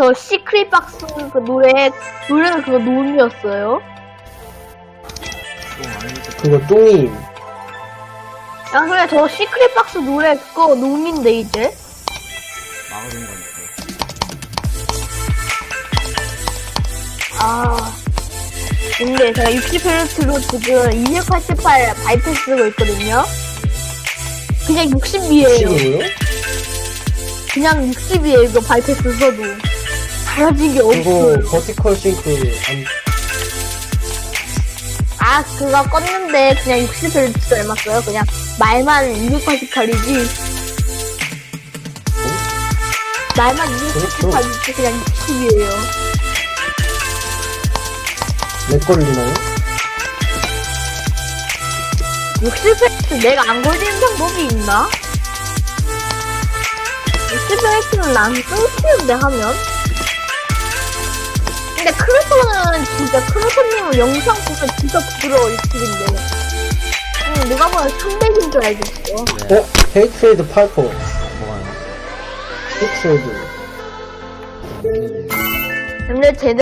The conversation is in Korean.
저 시크릿 박스 그 노래 노래가 그거 노음이었어요. 그거 똥임. 야 그래 저 시크릿 박스 노래 그거 노음인데 이제. 막아준 거니까. 아. 근데 제가 60Hz로 지금 288 바이트 쓰고 있거든요. 그냥 60이에요. 지금요? 그냥 60이에요. 이거 바이트 써도. 달라진 게 없어. 그거 버티컬 싱크 안 아, 그거 껐는데 그냥 60Hz 얼마 써요? 그냥 말만 288이지. 말만 288이지 그냥 60이에요. 렉 걸리나요? 60Hz 내가 안 걸리는 방법이 있나? 60Hz는 난 끊기는데 하면? 크루소는 진짜 크루소님은 영상 보면 진짜 부드러워 유튜브인데 응, 누가 보면 300인 줄 알겠어 어? 헤이트레이드 파이퍼. 뭐가요? 헤이트레이드. 근데 쟤네